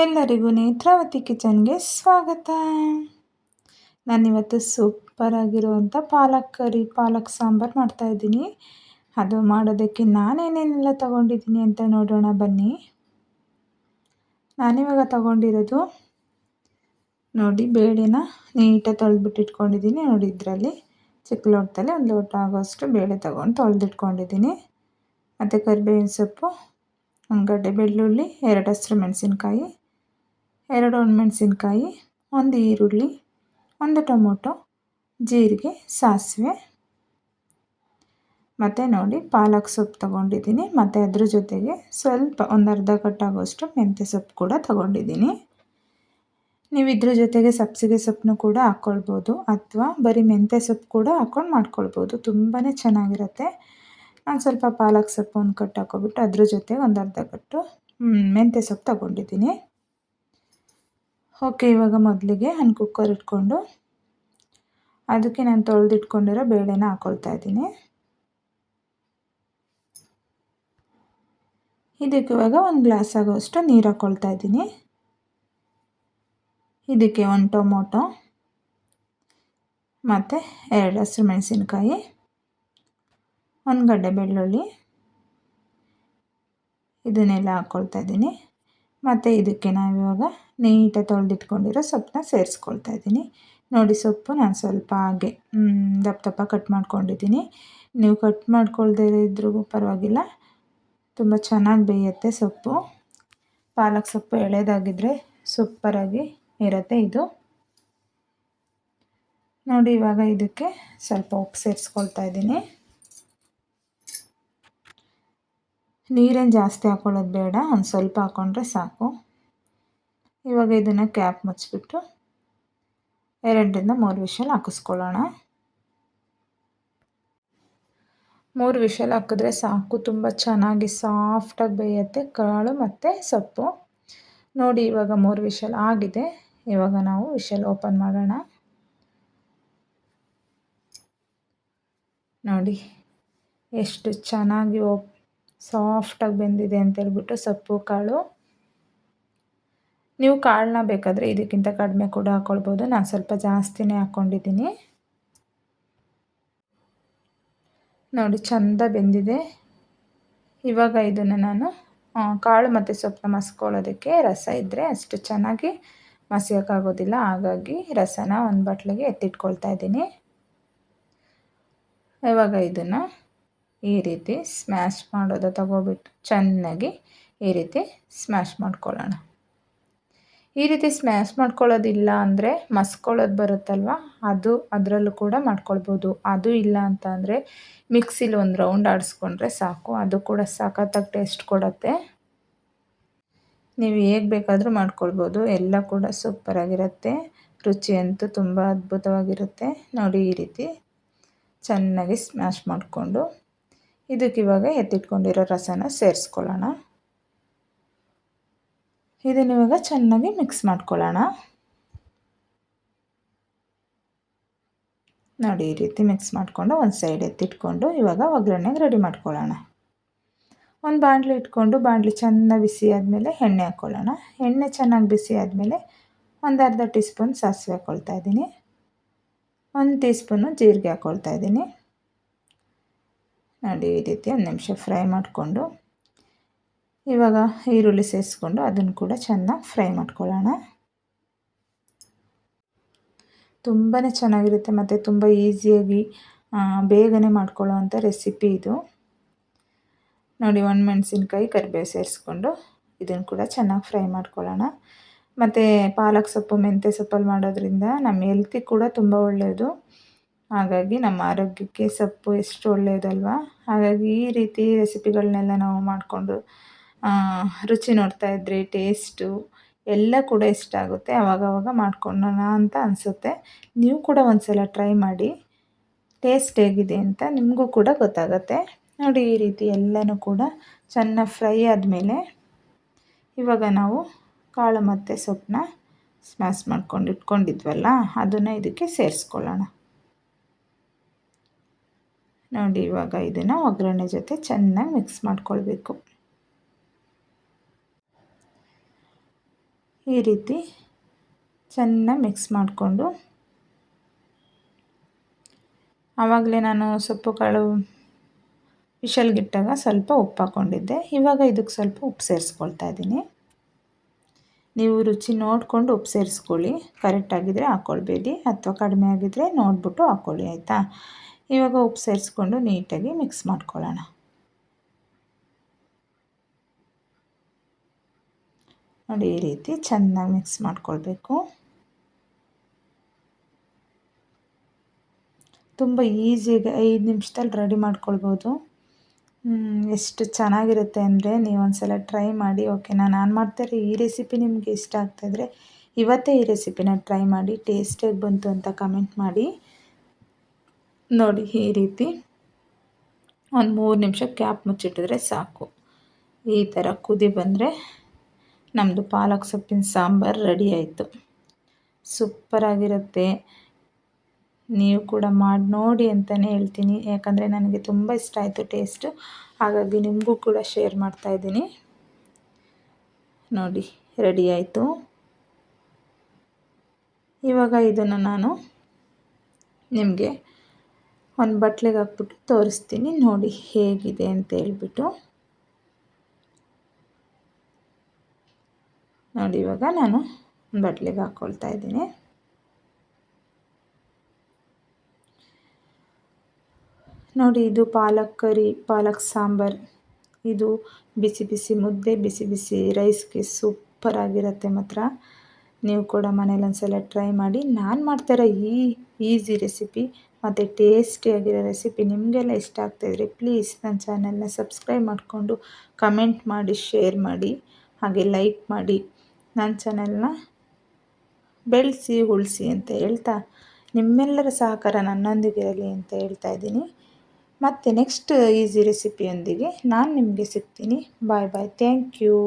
ಎಲ್ಲರಿಗೂ ನೇತ್ರಾವತಿ ಕಿಚನ್ಗೆ ಸ್ವಾಗತ. ನಾನಿವತ್ತು ಸೂಪರಾಗಿರುವಂಥ ಪಾಲಕ್ ಕರಿ, ಪಾಲಕ್ ಸಾಂಬಾರು ಮಾಡ್ತಾಯಿದ್ದೀನಿ ಅದು ಮಾಡೋದಕ್ಕೆ ನಾನೇನೇನೆಲ್ಲ ತಗೊಂಡಿದ್ದೀನಿ ಅಂತ ನೋಡೋಣ, ಬನ್ನಿ. ನಾನಿವಾಗ ತಗೊಂಡಿರೋದು ನೋಡಿ, ಬೇಳೆನ ನೀಟಾಗಿ ತೊಳೆದ್ಬಿಟ್ಟಿಟ್ಕೊಂಡಿದ್ದೀನಿ. ನೋಡಿ, ಇದರಲ್ಲಿ ಚಿಕ್ಕ ಲೋಟದಲ್ಲಿ ಒಂದು ಲೋಟ ಆಗೋಷ್ಟು ಬೇಳೆ ತೊಗೊಂಡು ತೊಳೆದಿಟ್ಕೊಂಡಿದ್ದೀನಿ. ಮತ್ತು ಕರಿಬೇವಿನ ಸೊಪ್ಪು ಒಂದು ಬೆಳ್ಳುಳ್ಳಿ, ಎರಡು ಹಸಿರು ಮೆಣಸಿನ್ಕಾಯಿ ಎರಡು ಒಣಮೆಣಸಿನ್ಕಾಯಿ ಒಂದು ಈರುಳ್ಳಿ, ಒಂದು ಟೊಮೊಟೊ, ಜೀರಿಗೆ, ಸಾಸಿವೆ. ಮತ್ತು ನೋಡಿ, ಪಾಲಕ್ ಸೊಪ್ಪು ತೊಗೊಂಡಿದ್ದೀನಿ. ಮತ್ತು ಅದ್ರ ಜೊತೆಗೆ ಸ್ವಲ್ಪ ಒಂದು ಅರ್ಧ ಕಟ್ಟಾಗುವಷ್ಟು ಮೆಂತ್ಯ ಸೊಪ್ಪು ಕೂಡ ತೊಗೊಂಡಿದ್ದೀನಿ. ನೀವು ಇದ್ರ ಜೊತೆಗೆ ಸಬ್ಸಿಗೆ ಸೊಪ್ಪನ್ನು ಕೂಡ ಹಾಕ್ಕೊಳ್ಬೋದು ಅಥವಾ ಬರೀ ಮೆಂತ್ಯ ಸೊಪ್ಪು ಕೂಡ ಹಾಕ್ಕೊಂಡು ಮಾಡ್ಕೊಳ್ಬೋದು. ತುಂಬಾ ಚೆನ್ನಾಗಿರುತ್ತೆ. ನಾನು ಸ್ವಲ್ಪ ಪಾಲಕ್ ಸೊಪ್ಪು ಒಂದು ಕಟ್ಟು ಹಾಕ್ಕೊಬಿಟ್ಟು ಅದ್ರ ಜೊತೆಗೆ ಒಂದು ಅರ್ಧ ಕಟ್ಟು ಮೆಂತ್ಯ ಸೊಪ್ಪು ತೊಗೊಂಡಿದ್ದೀನಿ. ಓಕೆ, ಇವಾಗ ಮೊದಲಿಗೆ ನಾನು ಕುಕ್ಕರ್ ಇಟ್ಕೊಂಡು ಅದಕ್ಕೆ ನಾನು ತೊಳೆದಿಟ್ಕೊಂಡಿರೋ ಬೇಳೆನ ಹಾಕ್ಕೊಳ್ತಾ ಇದ್ದೀನಿ. ಇದಕ್ಕೆ ಇವಾಗ ಒಂದು ಗ್ಲಾಸ್ ಆಗೋಷ್ಟು ನೀರು ಹಾಕ್ಕೊಳ್ತಾ ಇದ್ದೀನಿ. ಇದಕ್ಕೆ ಒಂದು ಟೊಮೊಟೊ ಮತ್ತು ಎರಡು ಹಸಿರು ಮೆಣಸಿನ್ಕಾಯಿ, ಒಂದು ಗಡ್ಡೆ ಬೆಳ್ಳುಳ್ಳಿ, ಇದನ್ನೆಲ್ಲ ಹಾಕ್ಕೊಳ್ತಾ ಇದ್ದೀನಿ. ಮತ್ತು ಇದಕ್ಕೆ ನಾವಿವಾಗ ನೀಟಾಗಿ ತೊಳೆದಿಟ್ಕೊಂಡಿರೋ ಸೊಪ್ಪನ್ನ ಸೇರಿಸ್ಕೊಳ್ತಾ ಇದ್ದೀನಿ. ನೋಡಿ ಸೊಪ್ಪು ನಾನು ಸ್ವಲ್ಪ ಹಾಗೆ ದಪ್ಪ ದಪ್ಪ ಕಟ್ ಮಾಡ್ಕೊಂಡಿದ್ದೀನಿ. ನೀವು ಕಟ್ ಮಾಡ್ಕೊಳ್ದೇ ಇದ್ರೂ ಪರವಾಗಿಲ್ಲ. ತುಂಬ ಚೆನ್ನಾಗಿ ಬೇಯುತ್ತೆ ಸೊಪ್ಪು. ಪಾಲಕ್ ಸೊಪ್ಪು ಎಳೆದಾಗಿದ್ದರೆ ಸೂಪರಾಗಿ ಇರುತ್ತೆ ಇದು. ನೋಡಿ ಇವಾಗ ಇದಕ್ಕೆ ಸ್ವಲ್ಪ ಉಪ್ಪು ಸೇರಿಸ್ಕೊಳ್ತಾ ಇದ್ದೀನಿ. ನೀರೇನು ಜಾಸ್ತಿ ಹಾಕ್ಕೊಳ್ಳೋದು ಬೇಡ, ಒಂದು ಸ್ವಲ್ಪ ಹಾಕ್ಕೊಂಡ್ರೆ ಸಾಕು. ಇವಾಗ ಇದನ್ನು ಕ್ಯಾಪ್ ಮುಚ್ಚಿಬಿಟ್ಟು ಎರಡರಿಂದ ಮೂರು ವಿಷಲ್ ಹಾಕಿಸ್ಕೊಳ್ಳೋಣ. ಮೂರು ವಿಷಲ್ ಹಾಕಿದ್ರೆ ಸಾಕು, ತುಂಬ ಚೆನ್ನಾಗಿ ಸಾಫ್ಟಾಗಿ ಬೇಯುತ್ತೆ, ಕಾಳು ಮತ್ತು ಸೊಪ್ಪು. ನೋಡಿ, ಇವಾಗ ಮೂರು ವಿಷಲ್ ಆಗಿದೆ. ಇವಾಗ ನಾವು ವಿಷಲ್ ಓಪನ್ ಮಾಡೋಣ. ನೋಡಿ, ಎಷ್ಟು ಚೆನ್ನಾಗಿ ಓಪ್ ಸಾಫ್ಟಾಗಿ ಬೆಂದಿದೆ ಅಂತ ಹೇಳ್ಬಿಟ್ಟು ಸೊಪ್ಪು, ಕಾಳು. ನೀವು ಕಾಳನ್ನ ಬೇಕಾದರೆ ಇದಕ್ಕಿಂತ ಕಡಿಮೆ ಕೂಡ ಹಾಕ್ಕೊಳ್ಬೋದು ನಾನು ಸ್ವಲ್ಪ ಜಾಸ್ತಿನೇ ಹಾಕ್ಕೊಂಡಿದ್ದೀನಿ. ನೋಡಿ, ಚೆಂದ ಬೆಂದಿದೆ. ಇವಾಗ ಇದನ್ನು ನಾನು ಕಾಳು ಮತ್ತು ಸೊಪ್ಪನ್ನ ಮಸ್ಕೊಳ್ಳೋದಕ್ಕೆ ರಸ ಇದ್ದರೆ ಅಷ್ಟು ಚೆನ್ನಾಗಿ ಮಸಿಯೋಕ್ಕಾಗೋದಿಲ್ಲ. ಹಾಗಾಗಿ ರಸನ ಒಂದು ಬಟ್ಲಿಗೆ ಎತ್ತಿಟ್ಕೊಳ್ತಾ ಇದ್ದೀನಿ. ಇವಾಗ ಇದನ್ನು ಈ ರೀತಿ ಸ್ಮ್ಯಾಶ್ ಮಾಡೋದು ತಗೋಬಿಟ್ಟು ಚೆನ್ನಾಗಿ ಈ ರೀತಿ ಸ್ಮ್ಯಾಶ್ ಮಾಡ್ಕೊಳ್ಳೋಣ. ಈ ರೀತಿ ಸ್ಮ್ಯಾಶ್ ಮಾಡ್ಕೊಳ್ಳೋದಿಲ್ಲ ಅಂದರೆ ಮಸ್ಕೊಳ್ಳೋದು ಬರುತ್ತಲ್ವ? ಅದು ಅದರಲ್ಲೂ ಕೂಡ ಮಾಡ್ಕೊಳ್ಬೋದು. ಅದು ಇಲ್ಲ ಅಂತ ಅಂದರೆ ಮಿಕ್ಸಿಲಿ ಒಂದು ರೌಂಡ್ ಆಡಿಸ್ಕೊಂಡ್ರೆ ಸಾಕು. ಅದು ಕೂಡ ಸಖತ್ತಾಗಿ ಟೇಸ್ಟ್ ಕೊಡುತ್ತೆ. ನೀವು ಹೇಗೆ ಬೇಕಾದರೂ ಮಾಡ್ಕೊಳ್ಬೋದು. ಎಲ್ಲ ಕೂಡ ಸೂಪರಾಗಿರುತ್ತೆ ರುಚಿಯಂತೂ ತುಂಬ ಅದ್ಭುತವಾಗಿರುತ್ತೆ. ನೋಡಿ ಈ ರೀತಿ ಚೆನ್ನಾಗಿ ಸ್ಮ್ಯಾಶ್ ಮಾಡಿಕೊಂಡು ಇದಕ್ಕಿವಾಗ ಎತ್ತಿಟ್ಕೊಂಡಿರೋ ರಸನ ಸೇರಿಸ್ಕೊಳ್ಳೋಣ. ಇದನ್ನ ಇವಾಗ ಚೆನ್ನಾಗಿ ಮಿಕ್ಸ್ ಮಾಡ್ಕೊಳ್ಳೋಣ. ನೋಡಿ, ಈ ರೀತಿ ಮಿಕ್ಸ್ ಮಾಡಿಕೊಂಡು ಒಂದು ಸೈಡ್ ಎತ್ತಿಟ್ಕೊಂಡು ಇವಾಗ ಒಗ್ಗರಣೆಗೆ ರೆಡಿ ಮಾಡ್ಕೊಳ್ಳೋಣ. ಒಂದು ಬಾಣಲಿ ಇಟ್ಕೊಂಡು ಬಾಣಲಿ ಚೆನ್ನಾಗಿ ಬಿಸಿ ಆದಮೇಲೆ ಎಣ್ಣೆ ಹಾಕ್ಕೊಳ್ಳೋಣ ಎಣ್ಣೆ ಚೆನ್ನಾಗಿ ಬಿಸಿ ಆದಮೇಲೆ ಒಂದು ಅರ್ಧ ಟೀ ಸ್ಪೂನ್ ಸಾಸಿವೆ ಹಾಕ್ಕೊಳ್ತಾ ಇದ್ದೀನಿ. ಒಂದು ಟೀ ಸ್ಪೂನು ಜೀರಿಗೆ ಹಾಕ್ಕೊಳ್ತಾ ಇದ್ದೀನಿ. ನೋಡಿ ಈ ರೀತಿ ಒಂದು ನಿಮಿಷ ಫ್ರೈ ಮಾಡಿಕೊಂಡು, ಇವಾಗ ಈರುಳ್ಳಿ ಸೇರಿಸ್ಕೊಂಡು ಅದನ್ನು ಕೂಡ ಚೆನ್ನಾಗಿ ಫ್ರೈ ಮಾಡ್ಕೊಳ್ಳೋಣ. ತುಂಬಾ ಚೆನ್ನಾಗಿರುತ್ತೆ ಮತ್ತು ತುಂಬ ಈಸಿಯಾಗಿ ಬೇಗನೆ ಮಾಡ್ಕೊಳ್ಳೋವಂಥ ರೆಸಿಪಿ ಇದು. ನೋಡಿ, ಒಂದು ಮೆಣಸಿನ್ಕಾಯಿ ಕರಿಬೇವು ಸೇರಿಸ್ಕೊಂಡು ಇದನ್ನು ಕೂಡ ಚೆನ್ನಾಗಿ ಫ್ರೈ ಮಾಡ್ಕೊಳ್ಳೋಣ. ಮತ್ತು ಪಾಲಕ್ ಸೊಪ್ಪು, ಮೆಂತ್ಯ ಸೊಪ್ಪಲ್ಲಿ ಮಾಡೋದ್ರಿಂದ ನಮ್ಮ ಹೆಲ್ತಿಗೆ ಕೂಡ ತುಂಬ ಒಳ್ಳೆಯದು. ಹಾಗಾಗಿ ನಮ್ಮ ಆರೋಗ್ಯಕ್ಕೆ ಸೊಪ್ಪು ಎಷ್ಟು ಒಳ್ಳೆಯದಲ್ವಾ? ಹಾಗಾಗಿ ಈ ರೀತಿ ರೆಸಿಪಿಗಳನ್ನೆಲ್ಲ ನಾವು ಮಾಡಿಕೊಂಡು ರುಚಿ ನೋಡ್ತಾ ಇದ್ದರೆ ಟೇಸ್ಟು ಎಲ್ಲ ಕೂಡ ಇಷ್ಟ ಆಗುತ್ತೆ. ಆವಾಗವಾಗ ಮಾಡ್ಕೊಳ್ಳೋಣ ಅಂತ ಅನಿಸುತ್ತೆ. ನೀವು ಕೂಡ ಒಂದು ಸಲ ಟ್ರೈ ಮಾಡಿ. ಟೇಸ್ಟ್ ಹೇಗಿದೆ ಅಂತ ನಿಮಗೂ ಕೂಡ ಗೊತ್ತಾಗುತ್ತೆ. ನೋಡಿ, ಈ ರೀತಿ ಎಲ್ಲನೂ ಕೂಡ ಚೆನ್ನಾಗಿ ಫ್ರೈ ಆದಮೇಲೆ ಇವಾಗ ನಾವು ಕಾಳು ಮತ್ತು ಸೊಪ್ಪನ್ನ ಸ್ಮ್ಯಾಶ್ ಮಾಡ್ಕೊಂಡು ಇಟ್ಕೊಂಡಿದ್ವಲ್ಲ, ಅದನ್ನು ಇದಕ್ಕೆ ಸೇರಿಸ್ಕೊಳ್ಳೋಣ. ನೋಡಿ, ಇವಾಗ ಇದನ್ನು ಒಗ್ಗರಣೆ ಜೊತೆ ಚೆನ್ನಾಗಿ ಮಿಕ್ಸ್ ಮಾಡ್ಕೊಳ್ಬೇಕು. ಈ ರೀತಿ ಚೆನ್ನಾಗಿ ಮಿಕ್ಸ್ ಮಾಡಿಕೊಂಡು ಆವಾಗಲೇ ನಾನು ಸೊಪ್ಪು ಕಾಳು ವಿಷಲ್ಗಿಟ್ಟಾಗ ಸ್ವಲ್ಪ ಉಪ್ಪು ಹಾಕ್ಕೊಂಡಿದ್ದೆ. ಇವಾಗ ಇದಕ್ಕೆ ಸ್ವಲ್ಪ ಉಪ್ಪು ಸೇರಿಸ್ಕೊಳ್ತಾ ಇದ್ದೀನಿ. ನೀವು ರುಚಿ ನೋಡಿಕೊಂಡು ಉಪ್ಪು ಸೇರಿಸ್ಕೊಳ್ಳಿ. ಕರೆಕ್ಟಾಗಿದ್ದರೆ ಹಾಕ್ಕೊಳ್ಬೇಡಿ, ಅಥವಾ ಕಡಿಮೆ ಆಗಿದ್ದರೆ ನೋಡಿಬಿಟ್ಟು ಹಾಕ್ಕೊಳ್ಳಿ, ಆಯಿತಾ? ಇವಾಗ ಉಪ್ಪು ಸೇರಿಸ್ಕೊಂಡು ನೀಟಾಗಿ ಮಿಕ್ಸ್ ಮಾಡ್ಕೊಳ್ಳೋಣ. ನೋಡಿ, ಈ ರೀತಿ ಚೆನ್ನಾಗಿ ಮಿಕ್ಸ್ ಮಾಡ್ಕೊಳ್ಬೇಕು. ತುಂಬ ಈಸಿಯಾಗಿ ಐದು ನಿಮಿಷದಲ್ಲಿ ರೆಡಿ ಮಾಡ್ಕೊಳ್ಬೋದು. ಎಷ್ಟು ಚೆನ್ನಾಗಿರುತ್ತೆ ಅಂದರೆ ನೀವು ಒಂದು ಟ್ರೈ ಮಾಡಿ, ಓಕೆನಾ? ನಾನು ಮಾಡ್ತಾರೆ ಈ ರೆಸಿಪಿ ನಿಮಗೆ ಇಷ್ಟ ಆಗ್ತಾಯಿದ್ರೆ ಇವತ್ತೇ ಈ ರೆಸಿಪಿನ ಟ್ರೈ ಮಾಡಿ, ಟೇಸ್ಟಿಯಾಗಿ ಬಂತು ಅಂತ ಕಮೆಂಟ್ ಮಾಡಿ. ನೋಡಿ ಈ ರೀತಿ ಒಂದು ಮೂರು ನಿಮಿಷ ಕ್ಯಾಪ್ ಮುಚ್ಚಿಟ್ಟಿದ್ರೆ ಸಾಕು. ಈ ಥರ ಕುದಿ ಬಂದರೆ ನಮ್ಮದು ಪಾಲಕ್ ಸೊಪ್ಪಿನ ಸಾಂಬಾರು ರೆಡಿ ಆಯಿತು. ಸೂಪರಾಗಿರುತ್ತೆ ನೀವು ಕೂಡ ಮಾಡಿ ನೋಡಿ ಅಂತಲೇ ಹೇಳ್ತೀನಿ. ಯಾಕಂದರೆ ನನಗೆ ತುಂಬ ಇಷ್ಟ ಆಯಿತು ಟೇಸ್ಟು. ಹಾಗಾಗಿ ನಿಮಗೂ ಕೂಡ ಶೇರ್ ಮಾಡ್ತಾಯಿದ್ದೀನಿ ನೋಡಿ, ರೆಡಿ ಆಯಿತು. ಇವಾಗ ಇದನ್ನು ನಾನು ನಿಮಗೆ ಒಂದು ಬಟ್ಲಿಗೆ ಹಾಕ್ಬಿಟ್ಟು ತೋರಿಸ್ತೀನಿ. ನೋಡಿ ಹೇಗಿದೆ ಅಂತ ಹೇಳ್ಬಿಟ್ಟು. ನೋಡಿ, ಇವಾಗ ನಾನು ಬಟ್ಲಿಗೆ ಹಾಕ್ಕೊಳ್ತಾ ಇದ್ದೀನಿ. ನೋಡಿ, ಇದು ಪಾಲಕ್ ಕರಿ, ಪಾಲಕ್ ಸಾಂಬಾರು. ಇದು ಬಿಸಿ ಬಿಸಿ ಮುದ್ದೆ, ಬಿಸಿ ಬಿಸಿ ರೈಸ್ಗೆ ಸೂಪರಾಗಿರುತ್ತೆ ಮಾತ್ರ. ನೀವು ಕೂಡ ಮನೇಲಿ ಒಂದ್ಸಲ ಟ್ರೈ ಮಾಡಿ. ನಾನು ಮಾಡ್ತಾಯಿರೋ ಈ ಈಸಿ ರೆಸಿಪಿ ಮತ್ತು ಟೇಸ್ಟಿಯಾಗಿರೋ ರೆಸಿಪಿ ನಿಮಗೆಲ್ಲ ಇಷ್ಟ ಆಗ್ತಾಯಿದ್ರೆ ಪ್ಲೀಸ್ ನನ್ನ ಚಾನಲ್ನ ಸಬ್ಸ್ಕ್ರೈಬ್ ಮಾಡಿಕೊಂಡು ಕಮೆಂಟ್ ಮಾಡಿ ಶೇರ್ ಮಾಡಿ, ಹಾಗೆ ಲೈಕ್ ಮಾಡಿ. ನನ್ನ ಚಾನಲ್ನ ಬೆಳೆಸಿ ಉಳಿಸಿ ಅಂತ ಹೇಳ್ತಾ ನಿಮ್ಮೆಲ್ಲರ ಸಹಕಾರ ನನ್ನೊಂದಿಗಿರಲಿ ಅಂತ ಹೇಳ್ತಾ ಇದ್ದೀನಿ. ಮತ್ತು ನೆಕ್ಸ್ಟ್ ಈಸಿ ರೆಸಿಪಿಯೊಂದಿಗೆ ನಾನು ನಿಮಗೆ ಸಿಗ್ತೀನಿ. ಬಾಯ್ ಬಾಯ್ ಥ್ಯಾಂಕ್ ಯು